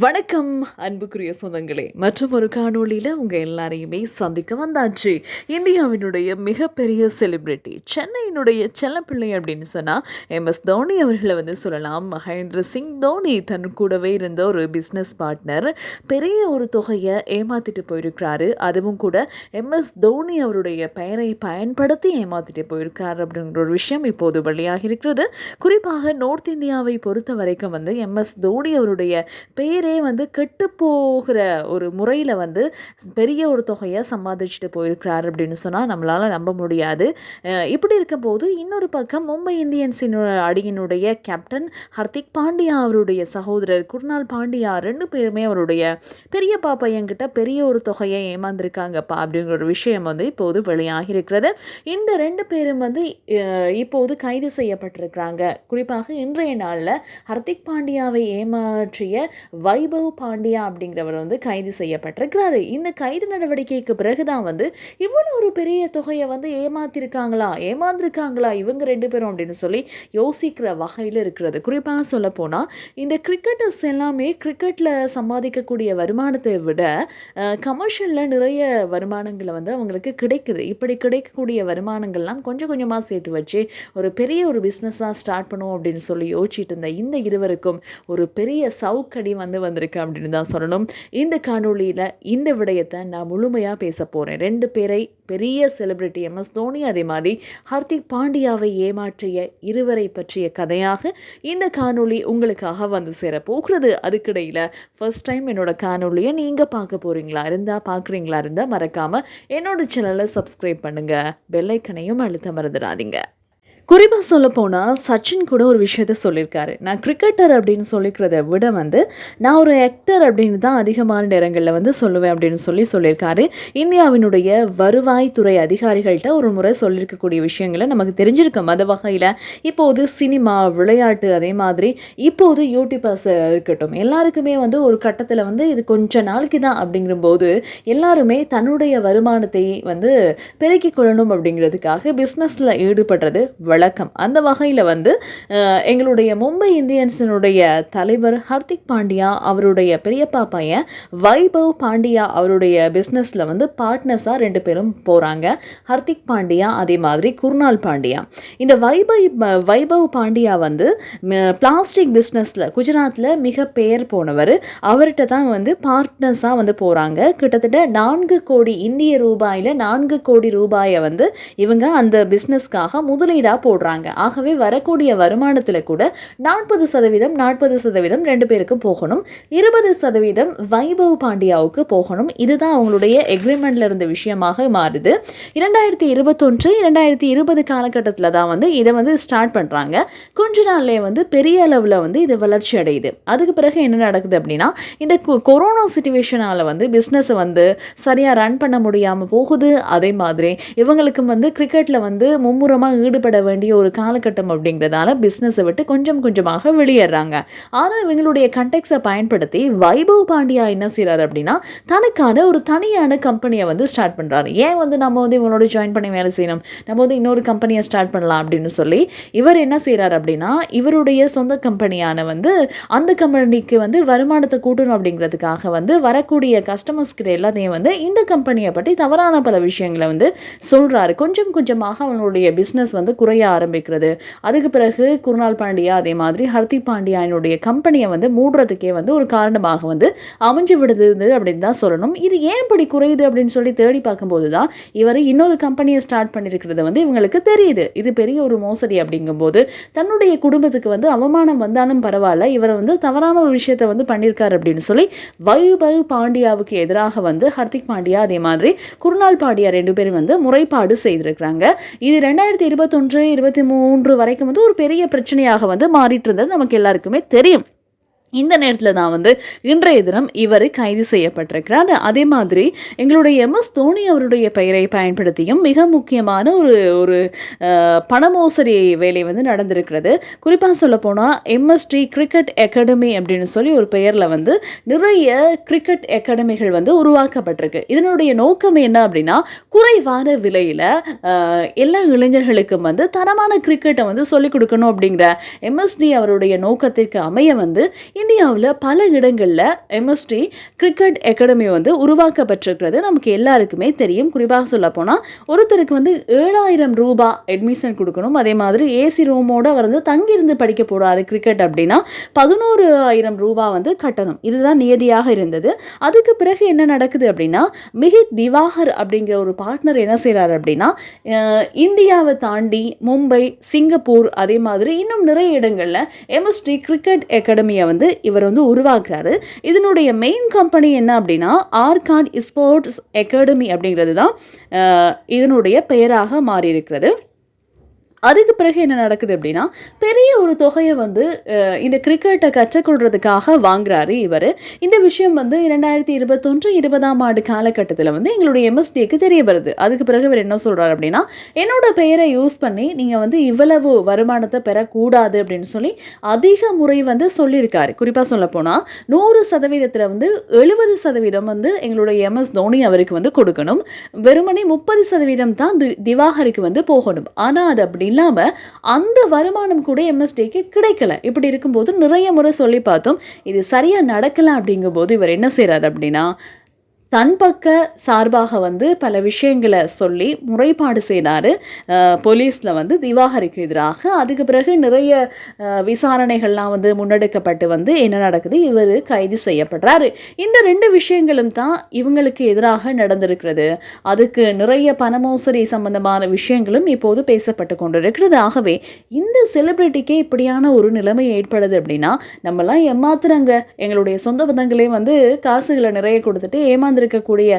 வணக்கம் அன்புக்குரிய சொந்தங்களே. மற்றும் ஒரு காணொளியில் உங்கள் எல்லாரையுமே சந்திக்க வந்தாச்சு. இந்தியாவினுடைய மிகப்பெரிய செலிபிரிட்டி சென்னையினுடைய செல்லப்பிள்ளை அப்படின்னு சொன்னால் எம்எஸ் தோனி அவர்களை வந்து சொல்லலாம். மகேந்திர சிங் தோனி தன் கூடவே இருந்த ஒரு பிஸ்னஸ் பார்ட்னர் பெரிய ஒரு தொகையை ஏமாத்திட்டு போயிருக்கிறாரு. அதுவும் கூட எம்எஸ் தோனி அவருடைய பெயரை பயன்படுத்தி ஏமாத்திட்டு போயிருக்காரு அப்படிங்கிற ஒரு விஷயம் இப்போது வெளியாகி இருக்கிறது. குறிப்பாக நார்த் இந்தியாவை பொறுத்த வரைக்கும் வந்து எம்எஸ் தோனி அவருடைய பெயர் வந்து கெட்டு போகிற ஒரு முறையில் வந்து பெரிய ஒரு தொகையை சம்பாதிச்சுட்டு போயிருக்கிறார் அப்படின்னு சொன்னால் நம்மளால் நம்ப முடியாது. இப்படி இருக்கும்போது இன்னொரு பக்கம் மும்பை இந்தியன்ஸின் அடியினுடைய கேப்டன் ஹர்திக் பாண்டியா அவருடைய சகோதரர் குருநாள் பாண்டியா ரெண்டு பேருமே அவருடைய பெரியப்பா என்கிட்ட பெரிய ஒரு தொகையை ஏமாந்துருக்காங்கப்பா அப்படிங்கிற ஒரு விஷயம் வந்து இப்போது வெளியாகியிருக்கிறது. இந்த ரெண்டு பேரும் வந்து இப்போது கைது செய்யப்பட்டிருக்கிறாங்க. குறிப்பாக இன்றைய நாளில் ஹர்திக் பாண்டியாவை ஏமாற்றிய வைபவ் பாண்டியா அப்படிங்கிறவர் வந்து கைது செய்யப்பட்டிருக்கிறாரு. இந்த கைது நடவடிக்கைக்கு பிறகுதான் வந்து இவ்வளோ ஒரு பெரிய தொகையை வந்து ஏமாத்திருக்காங்களா? ஏமாந்திருக்காங்களா? இவங்க ரெண்டு பேரும் அப்படின்னு சொல்லி யோசிக்கிற வகையில் இருக்கிறது. குறிப்பாக சொல்ல போனால் இந்த கிரிக்கெட்டர்ஸ் எல்லாமே கிரிக்கெட்டில் சம்பாதிக்கக்கூடிய வருமானத்தை விட கமர்ஷியலில் நிறைய வருமானங்களை வந்து அவங்களுக்கு கிடைக்குது. இப்படி கிடைக்கக்கூடிய வருமானங்கள்லாம் கொஞ்சம் கொஞ்சமாக சேர்த்து வச்சு ஒரு பெரிய ஒரு பிஸ்னஸாக ஸ்டார்ட் பண்ணுவோம் அப்படின்னு சொல்லி யோசிச்சுட்டு இருந்த இந்த இருவருக்கும் ஒரு பெரிய சவுக்கடி வந்து வந்திருக்கு அப்படின்னு தான் சொல்லணும். இந்த காணொளியில் இந்த விடயத்தை நான் முழுமையாக பேச போகிறேன் ரெண்டு பேரை பெரிய செலிபிரிட்டி எம்எஸ் தோனி அதே மாதிரி ஹர்திக் பாண்டியாவை ஏமாற்றிய இருவரை பற்றிய கதையாக இந்த காணொளி உங்களுக்காக வந்து சேர போகிறது. அதுக்கிடையில் ஃபர்ஸ்ட் டைம் என்னோட காணொலியை நீங்கள் பார்க்க போகிறீங்களா இருந்தால் பார்க்குறீங்களா? இருந்தால் மறக்காமல் என்னோட சேனலை சப்ஸ்கிரைப் பண்ணுங்கள் பெல்லைக்கனையும் அழுத்த மறந்துடாதீங்க. குறிப்பாக சொல்ல போனால் சச்சின் கூட ஒரு விஷயத்த சொல்லியிருக்காரு நான் கிரிக்கெட்டர் அப்படின்னு சொல்லிக்கிறத விட வந்து நான் ஒரு ஆக்டர் அப்படின்னு தான் அதிகமான நேரங்களில் வந்து சொல்லுவேன் அப்படின்னு சொல்லி சொல்லியிருக்காரு இந்தியாவினுடைய வருவாய்த்துறை அதிகாரிகள்கிட்ட ஒரு முறை சொல்லியிருக்கக்கூடிய விஷயங்களை நமக்கு தெரிஞ்சிருக்கும் அந்த வகையில். இப்போது சினிமா விளையாட்டு அதே மாதிரி இப்போது யூடியூபர்ஸ் இருக்கட்டும் எல்லாருக்குமே வந்து ஒரு கட்டத்தில் வந்து இது கொஞ்ச நாளைக்கு தான் அப்படிங்கும்போது எல்லாருமே தன்னுடைய வருமானத்தை வந்து பெருக்கிக் கொள்ளணும் அப்படிங்கிறதுக்காக பிஸ்னஸில் ஈடுபடுறது வழக்கம். அந்த வகையில் வந்து எங்களுடைய மும்பை இந்தியன்ஸினுடைய தலைவர் ஹர்திக் பாண்டியா அவருடைய பெரியப்பா பையன் வைபவ் பாண்டியா அவருடைய பிஸ்னஸில் வந்து பார்ட்னர்ஸாக ரெண்டு பேரும் போகிறாங்க ஹர்திக் பாண்டியா அதே மாதிரி குர்னால் பாண்டியா. இந்த வைபவ் வைபவ் பாண்டியா வந்து பிளாஸ்டிக் பிஸ்னஸில் குஜராத்தில் மிக பெயர் போனவர். அவர்கிட்ட தான் வந்து பார்ட்னர்ஸாக வந்து போகிறாங்க கிட்டத்தட்ட நான்கு கோடி இந்திய ரூபாயில் நான்கு கோடி ரூபாயை வந்து இவங்க அந்த பிஸ்னஸ்க்காக முதலீடாக போடுறாங்க. ஆகவே வரக்கூடிய வருமானத்தில் கூட நாற்பது சதவீதம் நாற்பது சதவீதம் ரெண்டு பேருக்கும் போகணும். இருபது சதவீதம் வைபவ் பாண்டியாவுக்கு போகணும். இதுதான் அவங்களுடைய எக்ரிமெண்ட்ல இருந்த விஷயமாக மாறுது. இரண்டாயிரத்தி இருபத்தொன்று இரண்டாயிரத்தி இருபது காலகட்டத்தில் தான் வந்து இதை வந்து ஸ்டார்ட் பண்ணுறாங்க கொஞ்ச நாள்லேயே வந்து பெரிய அளவில் வந்து இது வளர்ச்சி அடையுது. அதுக்கு பிறகு என்ன நடக்குது அப்படின்னா இந்த கொ- கொரோனா சுச்சுவேஷனால் வந்து பிஸ்னஸை வந்து சரியாக ரன் பண்ண முடியாமல் போகுது. அதே மாதிரி இவங்களுக்கு வந்து கிரிக்கெட்டில் வந்து மும்முரமாக ஈடுபட வேண்டிய ஒரு காலகட்டம் அப்படிங்கிறதால பிஸ்னஸை விட்டு கொஞ்சம் கொஞ்சமாக வெளியேறாங்க. ஆனால் இவங்களுடைய கண்டெக்ஸை பயன்படுத்தி வைபவ் பாண்டியா என்ன செய்கிறாரு அப்படின்னா தனக்கான ஒரு தனியான கம்பெனியை வந்து ஸ்டார்ட் பண்ணுறாரு ஏன் வந்து நம்ம வந்து இவங்களோட ஜாயின் பண்ணி வேலை செய்யணும்? நம்ம வந்து இன்னொரு கம்பெனியை ஸ்டார்ட் பண்ணலாம் அப்படின்னு சொல்லி இவர் என்ன செய்கிறார் அப்படின்னா இவருடைய சொந்த கம்பெனியான வந்து அந்த கம்பெனிக்கு வந்து வருமானத்தை கூட்டணும் அப்படிங்கிறதுக்காக வந்து வரக்கூடிய கஸ்டமர்ஸ்க்கு எல்லாத்தையும் வந்து இந்த கம்பெனியை பற்றி தவறான பல விஷயங்களை வந்து சொல்கிறாரு கொஞ்சம் கொஞ்சமாக அவனுடைய பிஸ்னஸ் வந்து குறைய ஆரம்பிக்கிறது. அதுக்கு பிறகு குருணால் பாண்டியா அதே மாதிரி ஹர்திக் பாண்டியானுடைய கம்பெனியை வந்து மூடுறதுக்கே வந்து ஒரு காரணமாக வந்து அமைஞ்சு விடுது அப்படின்னு தான் சொல்லணும். இது ஏன் இப்படி குறையுது அப்படின்னு சொல்லி தேடி பார்க்கும்போது தான் இவர் இன்னொரு கம்பெனியை ஸ்டார்ட் பண்ணியிருக்கிறது வந்து இவங்களுக்கு தெரியுது. இது பெரிய ஒரு மோசடி அப்படிங்கும்போது தன்னுடைய குடும்பத்துக்கு வந்து அவமானம் வந்தாலும் பரவாயில்ல இவரை வந்து தவறான ஒரு விஷயத்தை வந்து பண்ணியிருக்காரு அப்படின்னு சொல்லி வைபவ் பாண்டியாவுக்கு எதிராக வந்து ஹர்திக் பாண்டியா அதே மாதிரி குருநாள் பாண்டியா ரெண்டு பேரும் வந்து முறைப்பாடு செய்திருக்கிறாங்க. இது ரெண்டாயிரத்தி இருபத்தொன்று இருபத்தி மூன்று வரைக்கும் வந்து ஒரு பெரிய பிரச்சனையாக வந்து மாறிட்டு இருந்தது. நமக்கு எல்லாருக்குமே தெரியும். இந்த நேரத்தில் தான் வந்து இன்றைய தினம் இவர் கைது செய்யப்பட்டிருக்கிறார். அதே மாதிரி எங்களுடைய எம்எஸ் தோனி அவருடைய பெயரை பயன்படுத்தியும் மிக முக்கியமான ஒரு ஒரு பண மோசடி வேலை வந்து நடந்திருக்கிறது. குறிப்பாக சொல்ல போனால் எம்எஸ்டி கிரிக்கெட் அகாடமி அப்படின்னு சொல்லி ஒரு பெயரில் வந்து நிறைய கிரிக்கெட் அகாடமிகள் வந்து உருவாக்கப்பட்டிருக்கு. இதனுடைய நோக்கம் என்ன அப்படின்னா குறைவான விலையில் எல்லா இளைஞர்களுக்கும் வந்து தரமான கிரிக்கெட்டை வந்து சொல்லிக் கொடுக்கணும் அப்படிங்கிற எம்எஸ்டி அவருடைய நோக்கத்திற்கு அமைய வந்து இந்தியாவில் பல இடங்களில் எம்எஸ்டி கிரிக்கெட் அகாடமி வந்து உருவாக்கப்பட்டிருக்கிறது. நமக்கு எல்லாருக்குமே தெரியும். குறிப்பாக சொல்ல போனால் ஒருத்தருக்கு வந்து ஏழாயிரம் ரூபா அட்மிஷன் கொடுக்கணும். அதே மாதிரி ஏசி ரூமோட அவர் வந்து தங்கியிருந்து படிக்க போகிறாரு கிரிக்கெட் அப்படின்னா பதினோரு ஆயிரம் ரூபா வந்து கட்டணம். இதுதான் நியதியாக இருந்தது. அதுக்கு பிறகு என்ன நடக்குது அப்படின்னா மிகித் திவாகர் அப்படிங்கிற ஒரு பார்ட்னர் என்ன செய்கிறார் அப்படின்னா இந்தியாவை தாண்டி மும்பை சிங்கப்பூர் அதே மாதிரி இன்னும் நிறைய இடங்களில் எம்எஸ்டி கிரிக்கெட் அகாடமியை வந்து இவர் வந்து உருவாக்குறாரு. இதனுடைய மெயின் கம்பெனி என்ன அப்படின்னா ஆர்கான் ஸ்போர்ட்ஸ் அகாடமி அப்படிங்கிறது தான் இதனுடைய பெயராக மாறியிருக்கிறது. அதுக்கு பிறகு என்ன நடக்குது அப்படின்னா பெரிய ஒரு தொகையை வந்து இந்த கிரிக்கெட்டை கற்றுக்கொள்றதுக்காக வாங்குறாரு இவர். இந்த விஷயம் வந்து இரண்டாயிரத்தி இருபத்தொன்று இருபதாம் ஆண்டு காலகட்டத்தில் வந்து எங்களுடைய எம்எஸ்டிக்கு தெரிய வருது. அதுக்கு பிறகு இவர் என்ன சொல்கிறார் அப்படின்னா என்னோட பெயரை யூஸ் பண்ணி நீங்கள் வந்து இவ்வளவு வருமானத்தை பெறக்கூடாது அப்படின்னு சொல்லி அதிக முறை வந்து சொல்லியிருக்காரு. குறிப்பாக சொல்லப்போனால் நூறு சதவீதத்தில் வந்து எழுபது சதவீதம் வந்து எங்களுடைய எம்எஸ் தோனி அவருக்கு வந்து கொடுக்கணும். வெறுமனே முப்பது சதவீதம் தான் தி- திவாகருக்கு வந்து போகணும். ஆனால் அது அப்படி இல்லாமல் அந்த வருமானம் கூட எம்எஸ்டிக்கு கிடைக்கல. இப்படி இருக்கும்போது நிறைய முறை சொல்லி பார்த்தோம். இது சரியாக நடக்கலை அப்படிங்கும்போது இவர் என்ன செய்கிறார் அப்படின்னா தன் பக்க சார்பாக வந்து பல விஷயங்களை சொல்லி முறைப்பாடு செய்தார். போலீஸில் வந்து திவாகருக்கு எதிராக. அதுக்கு பிறகு நிறைய விசாரணைகள்லாம் வந்து முன்னெடுக்கப்பட்டு வந்து என்ன நடக்குது இவர் கைது செய்யப்படுறாரு. இந்த ரெண்டு விஷயங்களும் தான் இவங்களுக்கு எதிராக நடந்திருக்கிறது. அதுக்கு நிறைய பண மோசடி சம்பந்தமான விஷயங்களும் இப்போது பேசப்பட்டு கொண்டிருக்கிறது. ஆகவே இந்த செலிப்ரிட்டிக்கே இப்படியான ஒரு நிலைமை ஏற்படுது அப்படின்னா நம்மலாம் ஏமாத்துறாங்க. எங்களுடைய சொந்த பந்தங்களே வந்து காசுகளை நிறைய கொடுத்துட்டு இருக்கக்கூடிய